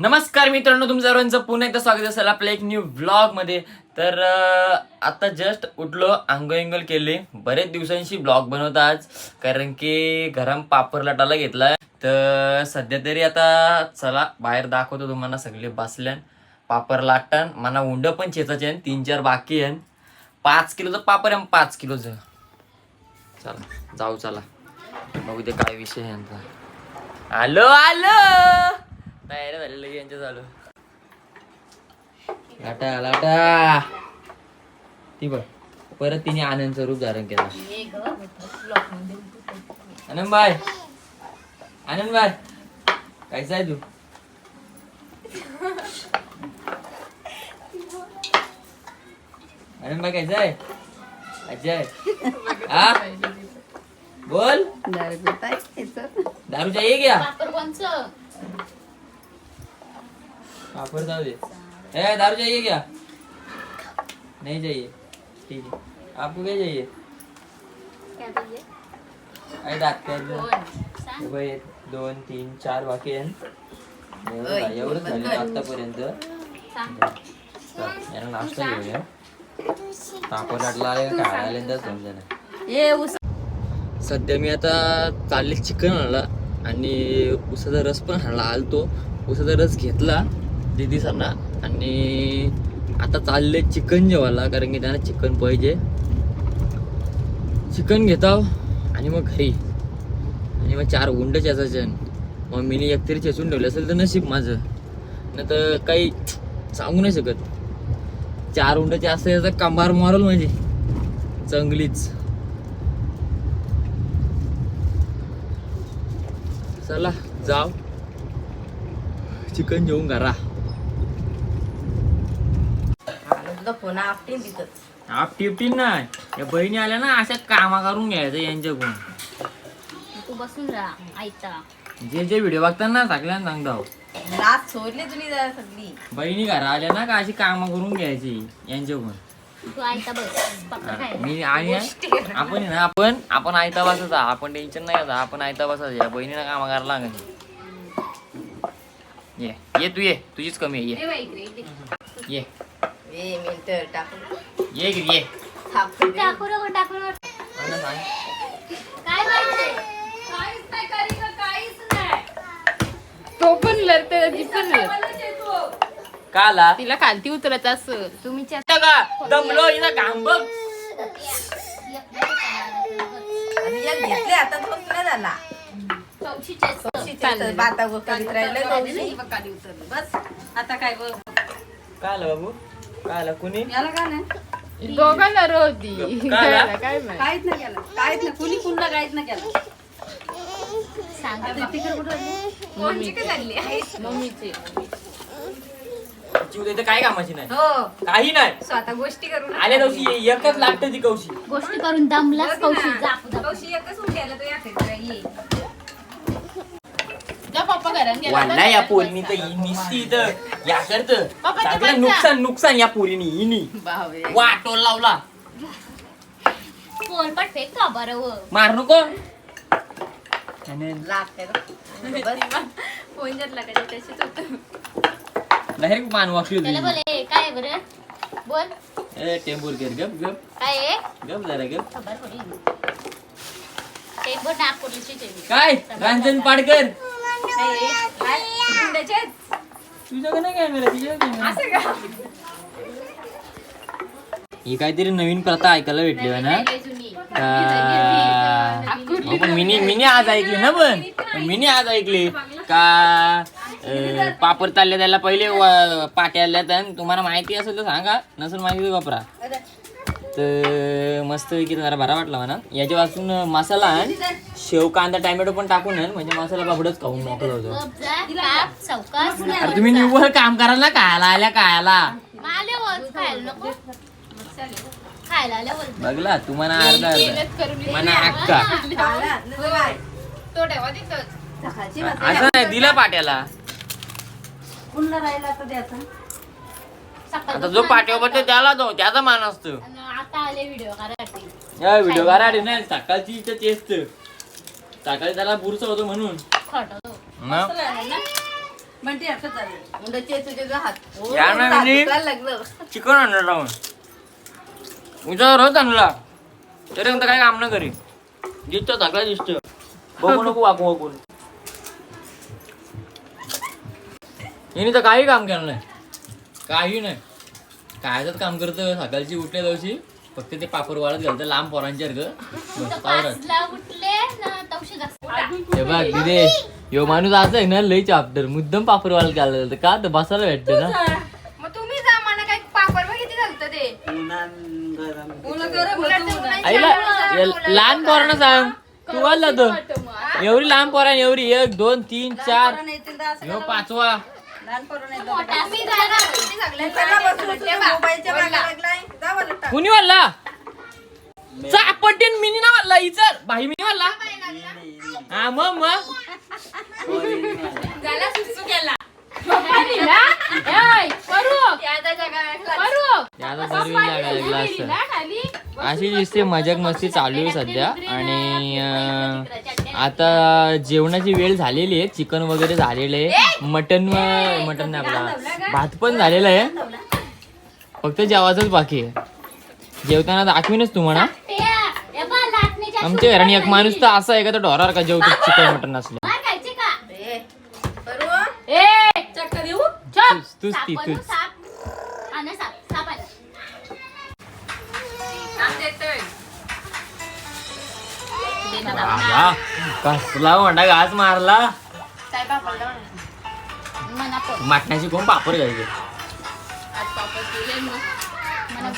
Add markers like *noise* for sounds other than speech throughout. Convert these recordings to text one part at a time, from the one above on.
नमस्कार मित्रांनो तुमचं सर्वांचं पुन्हा एकदा स्वागत असेल आपल्या एक न्यू ब्लॉगमध्ये. तर आता जस्ट उठलो आंघोळ केले. बरेच दिवसांशी ब्लॉग बनवता आज. कारण की घराम पापड लाटायला घेतलाय तर सध्या तरी आता चला बाहेर दाखवतो तुम्हाला सगळे बसल्यान. पापर लाटतान मला उंड पण चेचाचे आहे तीन चार बाकी आहे पाच किलोचं पापड आहे पाच किलोचं. चला जाऊ चला. बघू उद्या काय विषय आहे यांचा. आलो आलो! तयारी झालेलं आहे यांच्या चालू. लाटा लाटा. ती बघ परत तिने आनंदचं रूप धारण केला. आनंद बाय आनंद बाय कायचा आहे तू? आनंद बाय कायचा आहे अजय हा? बोल. दारू चाहिए क्या? पापड़ दारू दे. ए दारू चाहिए क्या नहीं चाहिए ठीक है आपको क्या चाहिए अरे दात काय हे बघ, एक, दोन तीन चार बाकी आहे. एवढंच झालं आतापर्यंत. याला नाश्ता घेऊया. पापड लाटला काय आले समजा नाही सध्या मी आता चालले चिकन आणला आणि उसाचा रस पण आणला आलतो. उसाचा रस घेतला. दिदी सणा आणि आता चालले चिकन जेवायला कारण की त्यांना चिकन पाहिजे. चिकन घेताव आणि मग घरी. आणि मग चार गुंड चेचायचे. मग मीने एकतरी चेचून ठेवले असेल तर नशीब माझं. नाही तर काही सांगू नाही शकत. चार उंडचे असं याचा कंबार मारल म्हणजे चांगलीच. चला जाव. चिकन जेवून घरा फोन आपटीन आप टिपटीन नाही या बहिणी आल्या ना अशा कामा करून घ्यायचं यांच्याकडून. तू बसून राहा ऐकता जे जे व्हिडिओ बघताना सगळ्यांना सांगता हो. लाच सोडली जरा सगळी. बहिणी घरा आल्या ना का अशी कामा करून घ्यायची यांच्याकडून. तू ऐकता बस पक्का हा, काय मी आणि आपण आहे ना आपण आपण आयता बसायचा आपण टेन्शन नाही घ्यायचं आपण आयता बसायचं. या बहिणीला कामा करायला लागेल. ये ये तू ये तुझीच कमी आहे ये. ये. मिनट ये गिरी, ये. टाकू नको टाकू नको मला सांग. काय पाहिजे काहीच नाही करी का काहीच नाही. तो पण लढते ती पण लढते. का आला? तिला खालती उतरत असं. तुम्ही दमलो एक घेतले आता तो तुला झाला बाता करीत राहिले. बस आता काय बघ. काय आलं बाबू? कुणी? याला का नाही? दोघांना काय माहीत. काहीच नाही केलं. काहीच नाही. कुणी कुणला काहीच नाही केलं. मम्मीची. काय कामाची नाही. हो. काही नाही. स्वतः गोष्टी करून आल्या दिवशी एकच लागतं ती कवशी गोष्टी करून दमलाच कौशी जापू जापू कौशी एकच होऊन गेला तो या. घरात गेला वाला या पोरीनी तर ही निसती इथं या करत बाबा, ते सगळं बंद. नुकसान नुकसान या पोरीनी हिनी बावे. वाटोल लावला पोलपट फेक का बरं व मार नको लागते फोन घेतला का त्याच्यात होतं. डायरेक्ट मान वाकली त्याला होती बोले काय आहे बरं बोल ए टेंबूर घेर गप गप काय आहे गप जरा गप खबर पडी टेंबो नागपूरची टेंबो काय रांजन पाडकर गुंड्याचे तुझ्याकडे कॅमेरा ही काहीतरी नवीन प्रथा ऐकायला भेटली ना? का हो, पण मिनी मिनी आज ऐकली ना पण? मिनी आज ऐकली. का अं, पापड ताल्ले त्याला पहिले व- पाट्या आल्या तर तुम्हाला माहिती असेल तर सांगा नसेल माहिती तर वापरा. तर मस्त जरा बरा वाटला म्हणा. याच्या वाचून मसाला आण शेव कांदा टॅमॅटो पण टाकून आण म्हणजे मसाला बाबडच खाऊन मोकळं होतो. अरे तुम्ही निव्वळ काम कराल ना खायला आल्या खायला. माले वच खायला नको. खायला आल्यावर बघला तुम्हाला अर्धा मना अक्का. असं नाही दिला पाट्याला. आता जो पाट्यावर बसतो त्याला तो त्याचा मान असतो. आता आले व्हिडिओ करायसाठी या व्हिडिओ काढा नाही सकाळची इथं तेच सकाळी त्याला बुरसा होतो म्हणून. असं चालेल. तुझे हात. ओ, या ना लागलं. चिकन आणलं उद्या रोज आणला. तरी म्हणता काय काम न करी दिसतो सगळं दिसतो. बघू नको वाकू वाकून हिने तर काही काम केलं नाही. काही नाही. कायच काम करतं सकाळची उठल्या दिवशी. फक्त ते पापड वाळत घालतं लांब पोरांच्या हे बघ दिदे यो माणूस असं आहे ना लई चाप्टर मुद्दम पापड वाळत घालत जातं का तर बसायला भेटतं ना? मग तुम्ही जा मला काय पापड ते? आईला या लहान पोरांना सांग. तू वाजला तो एवढी लहान पोरा एवढी एक दोन तीन चार. ह्यो. पाचवा. लहान पोरांना येतं. मोठा तुम्ही जा ना, तुम्ही सगळ्यात चला लहान बसून आहे. तुझ्या ते बा, मोबाईलच्या मागे बोलला. लागलाय. जा बरं टाक. कुणी वाजला चापटीन मिनी ना वाजला इचर भाई मिनी वाजला हा मग मग *laughs* झाला सुसू केला त्याला बरवी लागायला लागला असं अशी दिसते मजाक मस्ती चालू आहे सध्या. आणि अं, आता जेवणाची वेळ झालेली आहे चिकन वगैरे झालेलं आहे. मटन मटन नाही आपला. भात पण झालेला आहे. फक्त जेवायचंच बाकी आहे. जेवताना दाखवीनच तुम्हाला आमच्या घराने एक माणूस तर असा आहे का तो ढोरार का जेवतो चिकन मटन असलं? तूच तूच ती साप. साप साप साप कसला म्हणता घास मारला. मटणाची कोण पापड घ्यायचे?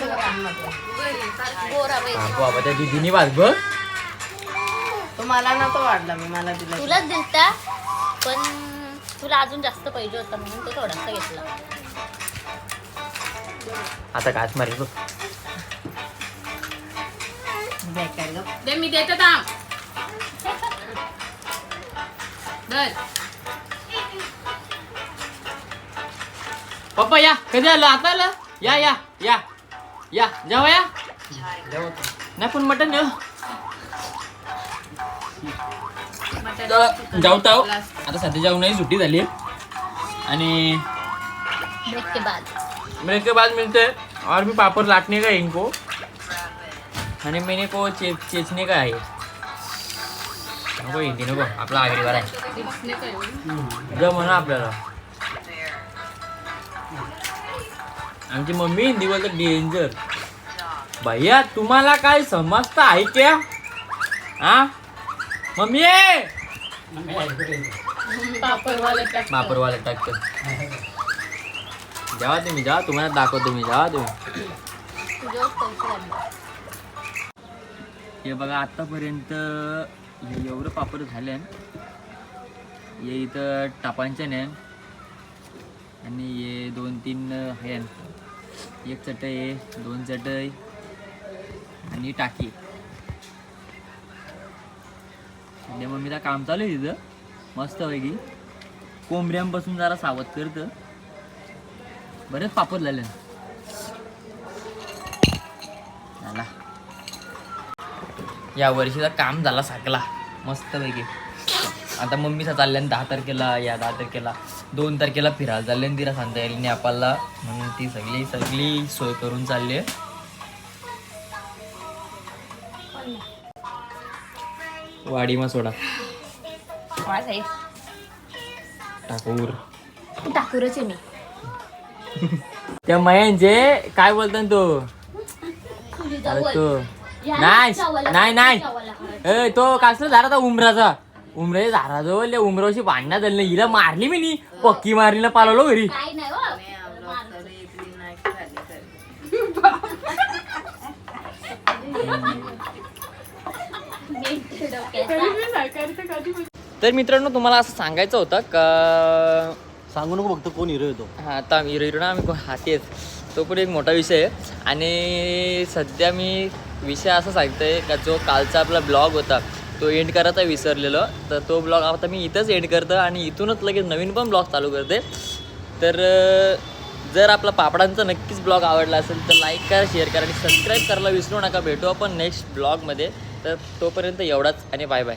गोरा गोरा बाई. बाबा त्या दिदीनी वाज बघ. तुम्हाला ना तो वाढला मी मला दिला. तुलाच दिलता पण तुला अजून जास्त पाहिजे होता म्हणून तो थोडासा घेतला. आता घास मारेल बघ बेकार गं. दे मी देतो थांब. धर. पप्पा या. कधी आलं? आता आलं? या या या. या. जेवा या नाही पण मटन ने जाऊ ताव आता सध्या जेवणाची सुट्टी झाली. आणि ब्रेक के बाद ब्रेक के बाद मिलते. हैं और भी पापड़ लाटने का है इनको. आणि मेने को चे चेचने का आहे नको हिंदी नको आपला आगरीवर आहे दिसणे म्हणा आपल्याला. आमची मम्मी हिंदी बोलते डेंजर भैया तुम्हाला काय समजतं आहे क्या? हा? मम्मी! मापरवाला टाकतो जेवा तुम्ही जा तुम्हाला दाखवतो जा तुम्ही. पैसे लागले. हे बघा आतापर्यंत हे एवढं पापड झाले. हे इथं टापांच्या नॅन आणि हे दोन तीन हॅन एक चटई आहे दोन चटई आणि टाकी. म्हणजे मम्मीला काम चालू आहे तिथं. मस्त पैकी. कोंबड्यांपासून जरा सावध करतं बरेच पापड झाले. झाला या वर्षीचा काम झाला सगळा. मस्तपैकी आता मम्मीचा चालल्यान दहा तारखेला या दहा तारखेला. दोन तारखेला फिरायला चालल्यान तिला सांगता येईल. नेपाळला. म्हणून ती सगळी सगळी सोय करून चालली आहे. वाडीमा सोडा. वाज आहे टाकूर टाकूरच आहे मी. त्या मयांचे काय बोलतात तो? जवळ. तो. नाही नाही. नाही तो कसला झाला होता उमराचा? उमराच्या झाडाजवळ त्या उमरावशी भांडण्यात झालं हिला मारली मी नी. पक्की मारली ना पालवलो घरी काय नाही हो मी आवडत तरी इथली नाही खाल्ली तरी. मेंटल डोक्याचा. तर मित्रांनो तुम्हाला असं सांगायचं होतं का सांगू नको फक्त कोण हिरो येतो हा आता हिरो हिरो ना आम्ही कोण हा तेच. तो पण एक मोठा विषय आहे. आणि सध्या मी विषय असा सांगतोय का जो कालचा आपला ब्लॉग होता तो एंड करायचा विसरलेलो. तर तो ब्लॉग आता मी इथंच एंड करतो आणि इथूनच लगेच नवीन पण ब्लॉग चालू करते तर जर आपला पापडांचा नक्कीच ब्लॉग आवडला असेल तर लाईक करा शेअर करा आणि सबस्क्राईब करायला विसरू नका. भेटू आपण नेक्स्ट ब्लॉगमध्ये तर तोपर्यंत एवढाच आणि बाय बाय